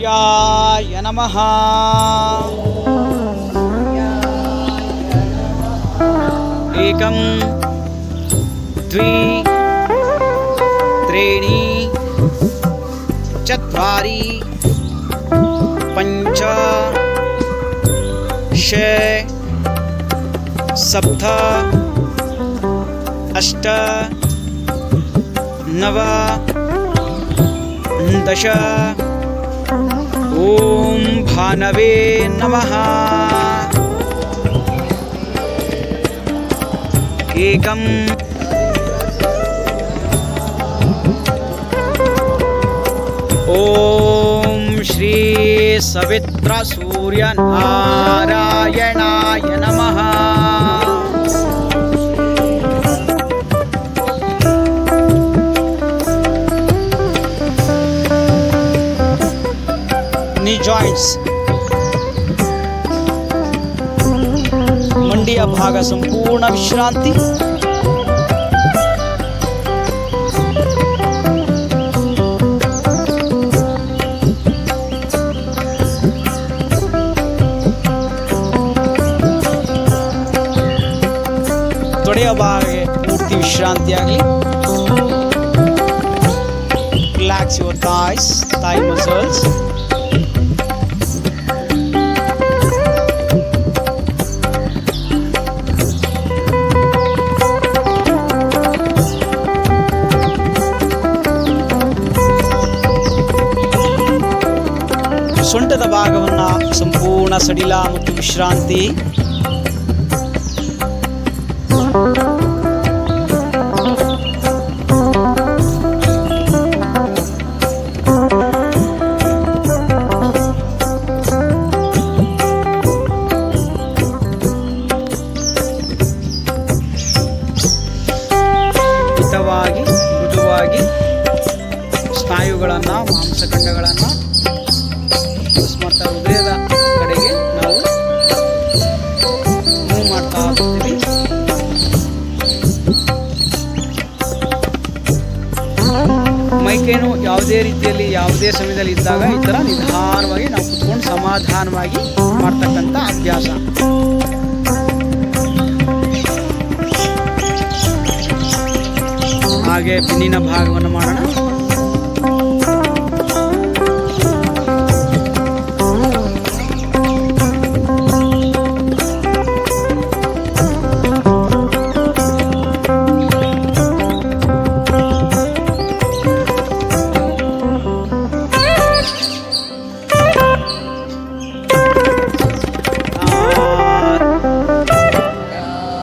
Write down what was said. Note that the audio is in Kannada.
सूर्याय नमः। एकं द्वि त्रीणि चत्वारि पञ्च षट् सप्त अष्ट नव दश ॐ भानवे नमः। एकम्। ॐ श्री सवित्रसूर्यनारायणाय नमः पॉइंट्स मंडिया भाग संपूर्ण विश्रांति पूर्ति विश्रांति आगे relax your thighs, thigh muscles. ಸೊಂಟದ ಭಾಗವನ್ನು ಸಂಪೂರ್ಣ ಸಡಿಲ ಮತ್ತು ವಿಶ್ರಾಂತಿ. ಮಿತವಾಗಿ ಮೃದುವಾಗಿ ಸ್ನಾಯುಗಳನ್ನು ಮಾಂಸಖಂಡಗಳನ್ನು ಕಡೆಗೆ ನಾವು ಮಾಡ್ತಾ ಯಾವುದೇ ರೀತಿಯಲ್ಲಿ, ಯಾವುದೇ ಸಮಯದಲ್ಲಿ ಇದ್ದಾಗ ಈ ಥರ ನಿಧಾನವಾಗಿ ನಾವು ಕುತ್ಕೊಂಡು ಸಮಾಧಾನವಾಗಿ ಮಾಡ್ತಕ್ಕಂಥ ಅಭ್ಯಾಸ. ಹಾಗೆ ಬೆನ್ನಿನ ಭಾಗವನ್ನು ಮಾಡೋಣ.